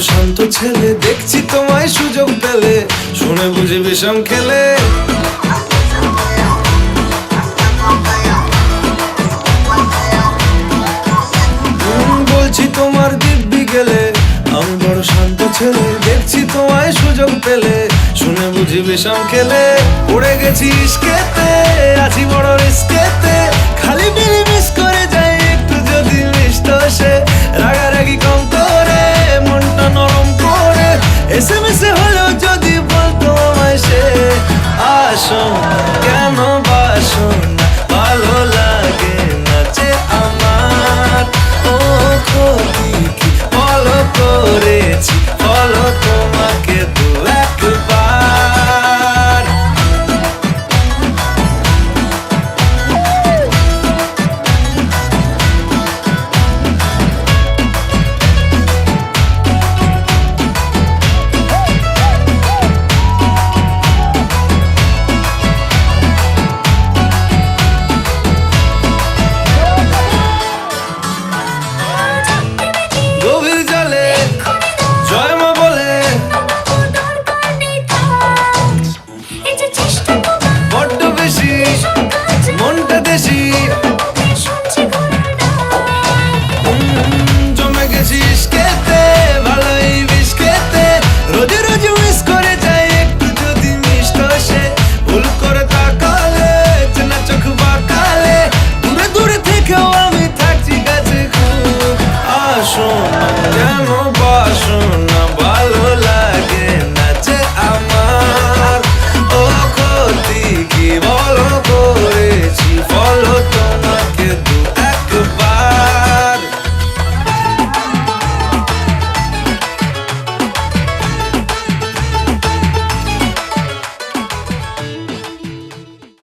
শান্ত ছেলে, দেখছি তোমায় সুযোগ পেলে। শুনে বুঝি বিষম খেলে। বলছি তোমার দিব্যি গেলে। আমি বড় শান্ত ছেলে, দেখছি তোমায় সুযোগ পেলে। শুনে বুঝি বিষম খেলে। উড়ে গেছি ইস্কেতে। sevesi amor